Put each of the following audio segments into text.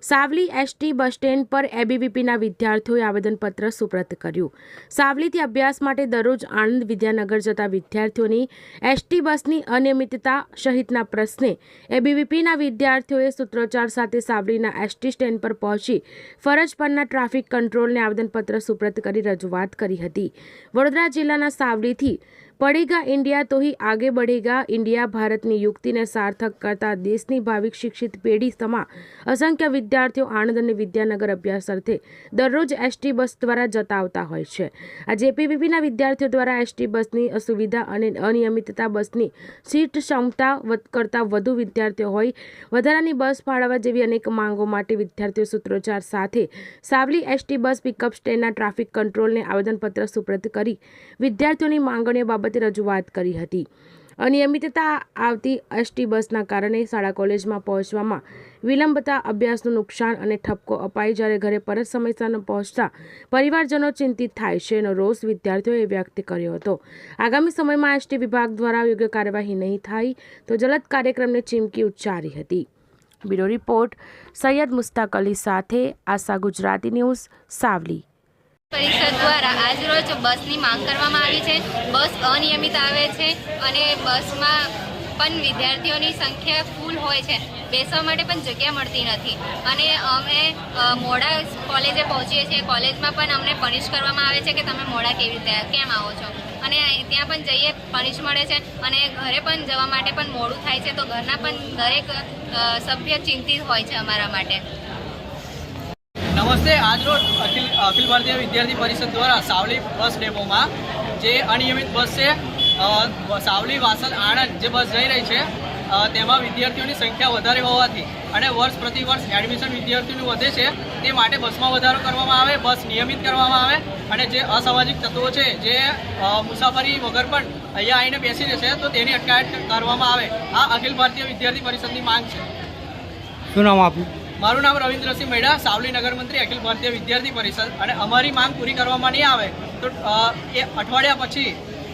Savli ST bus stand પર એબીવીપીના વિદ્યાર્થીઓએ આવેદનપત્ર સુપ્રત કર્યું. સાવલીથી અભ્યાસ માટે દરરોજ આણંદ વિદ્યાનગર જતા વિદ્યાર્થીઓની એસટી બસની અનિયમિતતા સહિતના પ્રશ્ને એબીવીપીના વિદ્યાર્થીઓએ સૂત્રોચ્ચાર સાથે સાવલીના એસટી સ્ટેન્ડ પર પહોંચી ફરજ પરના ટ્રાફિક કંટ્રોલને આવેદનપત્ર સુપ્રત કરી રજૂઆત કરી હતી. વડોદરા જિલ્લાના સાવલીથી પડેગા ઇન્ડિયા તો ही આગે બઢેગા. ઇન્ડિયા ભારતની યુક્તિને સાર્થક કરતા દેશની ભાવિક શિક્ષિત પેઢી સમા અસંખ્ય વિદ્યાર્થીઓ આણંદ અને વિદ્યાનગર અભ્યાસ અર્થે દરરોજ એસટી બસ દ્વારા જતા આવતા હોય છે. આ જેપીપીના વિદ્યાર્થીઓ દ્વારા એસટી બસની અસુવિધા અને અનિયમિતતા બસની સીટ ક્ષમતા કરતાં વધુ વિદ્યાર્થીઓ હોય, વધારાની બસ ફાળવવા જેવી અનેક માંગો માટે વિદ્યાર્થીઓ સૂત્રોચ્ચાર સાથે સાવલી એસટી બસ પિકઅપ સ્ટેન્ડના ટ્રાફિક કંટ્રોલને આવેદનપત્ર સુપ્રત કરી વિદ્યાર્થીઓની માંગણીઓ બાબત રજૂઆત કરી હતી. અનિયમિતતા આવતી એસટી બસના કારણે શાળા કોલેજમાં પહોંચવામાં વિલંબતા, અભ્યાસનું નુકસાન અને ઠપકો અપાય જ્યારે ઘરે પરત સમયસર પહોંચતા પરિવારજનો ચિંતિત થાય છે એનો રોષ વિદ્યાર્થીઓએ વ્યક્ત કર્યો હતો. આગામી સમયમાં એસટી વિભાગ દ્વારા યોગ્ય કાર્યવાહી નહીં થાય તો જલદ કાર્યક્રમને ચીમકી ઉચ્ચારી હતી. બ્યુરો રિપોર્ટ સૈયદ મુસ્તાક અલી સાથે આશા ગુજરાતી ન્યૂઝ, સાવલી. પરિષદ દ્વારા આજરોજ બસની માંગ કરવામાં આવી છે. બસ અનિયમિત આવે છે અને બસમાં પણ વિદ્યાર્થીઓની સંખ્યા ફૂલ હોય છે. બેસવા માટે પણ જગ્યા મળતી નથી. અને અમે મોડા કોલેજે પહોંચીએ છીએ. કોલેજમાં પણ અમને પનિશ કરવામાં આવે છે કે તમે મોડા કેવી રીતે, કેમ આવો છો? અને ત્યાં પણ જઈએ, પનિશ મળે છે. અને ઘરે પણ જવા માટે પણ મોડું થાય છે. તો ઘરના પણ દરેક સભ્ય ચિંતિત હોય છે અમારા માટે. નમસ્તે આજરોજ અખિલ અખિલ ભારતીય વિદ્યાર્થી પરિષદ દ્વારા સાવલી બસ ડેપોમાં જે અનિયમિત બસ છે સાવલી વાસદ આણંદ જે બસ જઈ રહી છે તેમાં વિદ્યાર્થીઓની સંખ્યા વધારે હોવાથી અને વર્ષ પ્રતિ વર્ષ એડમિશન વિદ્યાર્થીઓનું વધે છે, તે માટે બસમાં વધારો કરવામાં આવે, બસ નિયમિત કરવામાં આવે અને જે અસામાજિક તત્વો છે, જે મુસાફરી વગર પણ અહીંયા આવીને બેસી રહેશે તો તેની અટકાયત કરવામાં આવે. આ અખિલ ભારતીય વિદ્યાર્થી પરિષદની માંગ છે. શું નામ આપનું? મારું નામ રવિન્દ્રસિંહ મેડા, સાવલી નગર મંત્રી અખિલ ભારતીય વિદ્યાર્થી પરિષદ. અને અમારી માંગ પૂરી કરવામાં નહીં આવે, તો એ અઠવાડિયા પછી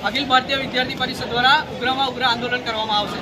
અખિલ ભારતીય વિદ્યાર્થી પરિષદ દ્વારા ઉગ્રમાં ઉગ્ર આંદોલન કરવામાં આવશે.